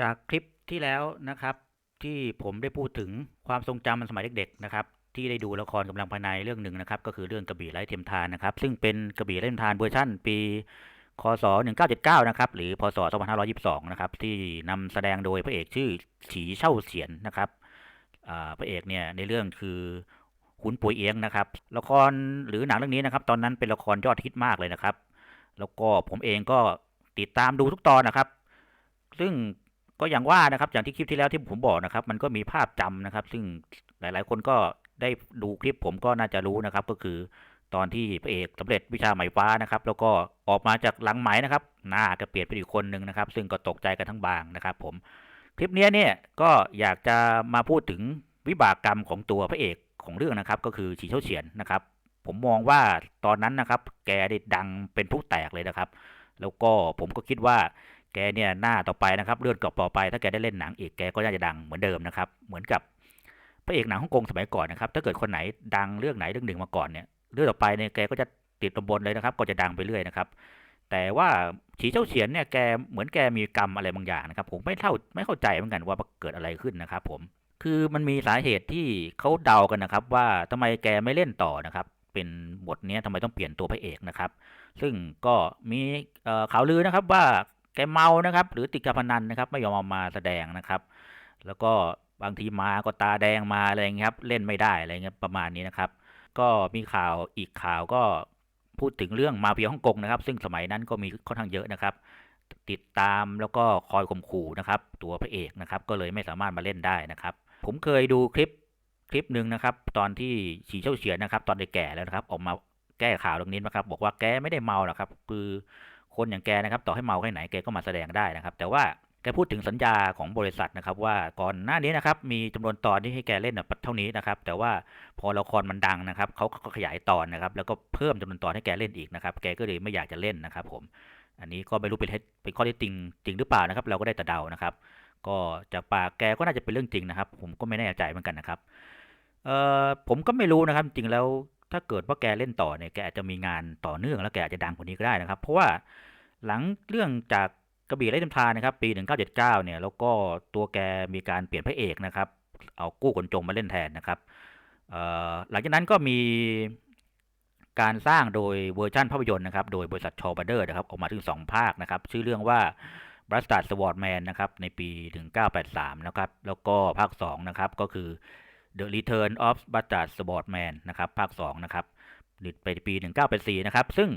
จากคลิปที่แล้วนะครับ ที่ผมได้พูดถึงความทรงจำสมัยเด็กๆนะครับ ที่ได้ดูละครกำลังภายในเรื่องหนึ่งนะครับ ก็คือเรื่องกระบี่ไร้เทียมทานนะครับ ซึ่งเป็นกระบี่ไร้เทียมทานเวอร์ชันปีคศ1979นะครับหรือพศ2522นะครับที่นำแสดงโดยพระเอกชื่อฉีเช่าเฉียนนะครับพระเอกเนี่ยในเรื่องคือขุนปุยเอียงนะครับ ละครหรือหนังเรื่องนี้นะครับ ตอนนั้นเป็นละครยอดฮิตมากเลยนะครับ แล้วก็ผมเองก็ติดตามดูทุกตอนนะครับ ซึ่ง ก็อย่างว่านะครับอย่างที่คลิปที่แล้วที่ผมบอกนะครับ มันก็มีภาพจำนะครับ ซึ่งหลาย ๆ คนก็ได้ดูคลิปผมก็น่าจะรู้นะครับ ก็คือตอนที่พระเอกสำเร็จวิชาไหมฟ้านะครับ แล้วก็ออกมาจากหลังไหมนะครับ หน้าก็เปลี่ยนไปอีกคนหนึ่งนะครับ ซึ่งก็ตกใจกันทั้งบางนะครับ ผมคลิปเนี้ยเนี่ยก็อยากจะมาพูดถึงวิบากกรรมของตัวพระเอกของเรื่องนะครับ ก็คือฉีเช่าเฉียนนะครับ ผมมองว่าตอนนั้นนะครับ แกได้ดังเป็นผู้แตกเลยนะครับ แล้วก็ผมก็คิดว่า แกเนี่ยหน้าต่อไปนะครับเลือนกลับต่อไป ถ้าแกได้เล่นหนังอีกแกก็น่าจะดังเหมือนเดิมนะครับ เหมือนกับพระเอกหนังฮ่องกงสมัยก่อนนะครับ ถ้าเกิดคนไหนดังเรื่องไหนเรื่องหนึ่งมาก่อนเนี่ยเรื่องต่อไปเนี่ยแกก็จะติดตบนเลยนะครับ ก็จะดังไปเรื่อยนะครับ แต่ว่าฉีเจ้าเฉียนเนี่ยแกเหมือนแกมีกรรมอะไรบางอย่างนะครับ ผมไม่เท่าไม่เข้าใจเหมือนกันว่าเกิดอะไรขึ้นนะครับ ผมคือมันมีสาเหตุที่เขาเดากันนะครับ ว่าทำไมแกไม่เล่นต่อนะครับ เป็นบทนี้ยทำไมต้องเปลี่ยนตัวพระเอกนะครับ ซึ่งก็มีข่าวลือนะครับว่า แกเมานะครับ หรือติดการพนันนะครับ ไม่ยอมเอามาแสดงนะครับ แล้วก็บางทีมาก็ตาแดงมาอะไรอย่างเงี้ยครับเล่นไม่ได้อะไรเงี้ยประมาณนี้นะครับ ก็มีข่าวอีกข่าวก็พูดถึงเรื่องมาเฟียฮ่องกงนะครับ ซึ่งสมัยนั้นก็มีค่อนข้างเยอะนะครับ ติดตามแล้วก็คอยข่มขู่นะครับ ตัวพระเอกนะครับ ก็เลยไม่สามารถมาเล่นได้นะครับ ผมเคยดูคลิปคลิปหนึ่งนะครับ ตอนที่ฉีเช่าเฉียนนะครับ ตอนแก่แล้วนะครับ ออกมาแก้ข่าวตรงนี้นะครับ บอกว่าแกไม่ได้เมาหรอกครับ คือ คนอย่างแกนะครับต่อให้เมาแค่ไหนแกก็มาแสดงได้นะครับ แต่ว่าแกพูดถึงสัญญาของบริษัทนะครับ ว่าก่อนหน้านี้นะครับมีจำนวนตอนที่ให้แกเล่นน่ะเท่านี้นะครับ แต่ว่าพอละครมันดังนะครับเขาก็ขยายตอนนะครับ แล้วก็เพิ่มจำนวนตอนให้แกเล่นอีกนะครับ แกก็เลยไม่อยากจะเล่นนะครับ ผม อันนี้ก็ไม่รู้เป็นเป็นข้อเท็จจริงจริงหรือเปล่านะครับ เราก็ได้แต่เดานะครับ ก็จากปากแกก็น่าจะเป็นเรื่องจริงนะครับ ผมก็ไม่แน่ใจเหมือนกันนะครับเอ่อผมก็ไม่รู้นะครับ จริงแล้ว ถ้าเกิดว่าแกเล่นต่อเนี่ยแกอาจจะมีงานต่อเนื่องแล้วแกอาจจะดังกว่านี้ก็ได้นะครับ เพราะว่าหลังเรื่องจากกระบี่ไร้เทียมทานนะครับ ปี 1979 เนี่ยแล้วก็ตัวแกมีการเปลี่ยนพระเอกนะครับ เอากู้กนจงมาเล่นแทนนะครับหลังจากนั้นก็มีการสร้างโดยเวอร์ชันภาพยนตร์นะครับ โดยบริษัทชอบัตเดอร์นะครับ ออกมาถึง 2 ภาคนะครับ ชื่อเรื่องว่า b r a s t a r d Swordman นะครับ ในปี 1983 นะครับ แล้วก็ภาค 2 นะครับ ก็คือ The Return of b a s t a r d Swordman นะครับภาค 2 นะครับไปปี 1984 นะครับ ซึ่ง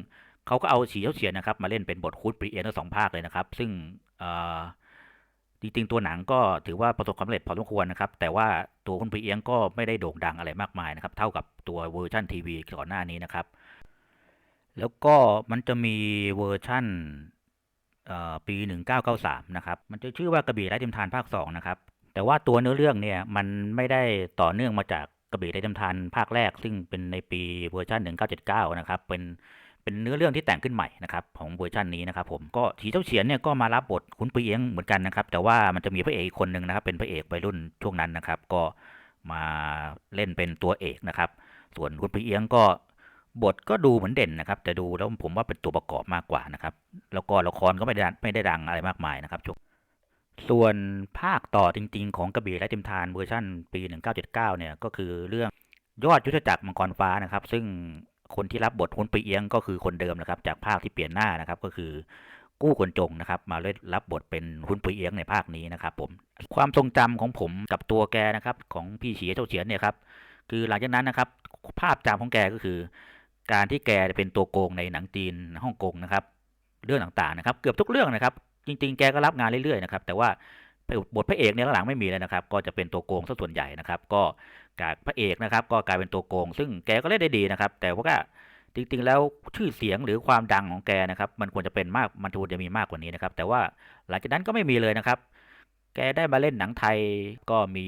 เขาก็เอาฉีเช่าเฉียนนะครับ มาเล่นเป็นบทคูดปรีเอียนทั้งสองภาคเลยนะครับ ซึ่งจริงๆตัวหนังก็ถือว่าประสบความสำเร็จพอสมควรนะครับ แต่ว่าตัวคุณปรีเอียงก็ไม่ได้โด่งดังอะไรมากมายนะครับ เท่ากับตัวเวอร์ชันทีวีก่อนหน้านี้นะครับ แล้วก็มันจะมีเวอร์ชั่นเอ่อปี 1993 นะครับ มันจะชื่อว่ากระบี่ไร้เทียมทานภาค 2 นะครับ แต่ว่าตัวเนื้อเรื่องเนี่ยมันไม่ได้ต่อเนื่องมาจากกระบี่ไร้เทียมทานภาคแรก ซึ่งเป็นในปีเวอร์ชัน1979 นะครับ เป็นเป็นเนื้อเรื่องที่แต่งขึ้นใหม่นะครับของเวอร์ชันนี้นะครับผมก็ถีเจ้าเฉียนเนี่ยก็มารับบทขุนปีเอียงเหมือนกันนะครับ แต่ว่ามันจะมีพระเอกอีกคนหนึ่งนะครับ เป็นพระเอกวัยรุ่นช่วงนั้นนะครับ ก็มาเล่นเป็นตัวเอกนะครับ ส่วนขุนปีเอียงก็บทก็ดูเหมือนเด่นนะครับ แต่ดูแล้วผมว่าเป็นตัวประกอบมากกว่านะครับ แล้วก็ละครก็ไม่ได้ไม่ได้ดังอะไรมากมายนะครับช่วง ส่วนภาคต่อจริง ๆ ของกระบี่และติมทานเวอร์ชันปี 1979 เนี่ยก็คือเรื่องยอดยุทธจักรมังกรฟ้านะครับ ซึ่งคนที่รับบทฮุนปีเอียงก็คือคนเดิมนะครับ จากภาคที่เปลี่ยนหน้านะครับ ก็คือกู้กวนจงนะครับ มาเล่นรับบทเป็นฮุนปีเอียงในภาคนี้นะครับ ผมความทรงจำของผมกับตัวแกนะครับ ของพี่เฉียเจ้าเฉียนเนี่ยครับคือหลังจากนั้นนะครับ ภาพจำของแกก็คือ การที่แกเป็นตัวโกงในหนังจีนฮ่องกงนะครับ เรื่องต่างๆนะครับ เกือบทุกเรื่องนะครับ จริง ๆ แกก็รับงานเรื่อยๆนะครับ แต่ว่าบทพระเอกเนี่ยหลังไม่มีเลยนะครับ ก็จะเป็นตัวโกงซะส่วนใหญ่นะครับ ก็จากพระเอกนะครับ ก็กลายเป็นตัวโกง ซึ่งแกก็เล่นได้ดีนะครับ แต่ว่าจริงๆ แล้วชื่อเสียงหรือความดังของแกนะครับ มันควรจะเป็นมาก มันควรจะมีมากกว่านี้นะครับ แต่ว่าหลังจากนั้นก็ไม่มีเลยนะครับ แกได้มาเล่นหนังไทยก็มี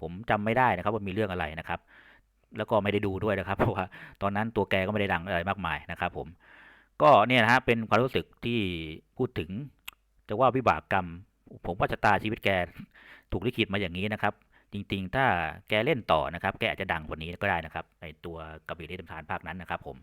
ผมจำไม่ได้นะครับ ว่ามีเรื่องอะไรนะครับ แล้วก็ไม่ได้ดูด้วยนะครับ เพราะว่าตอนนั้นตัวแกก็ไม่ได้ดังอะไรมากมายนะครับ ผม ก็เนี่ยนะฮะเป็นความรู้สึกที่พูดถึง จะว่าวิบากกรรม ผมว่าชะตาชีวิตแกถูกลิขิตมาอย่างนี้นะครับ จริง ๆ ถ้าแกเล่นต่อนะครับ แกอาจจะดังกว่านี้ก็ได้นะครับในตัวกระบี่เล่นทานภาคนั้นนะครับผม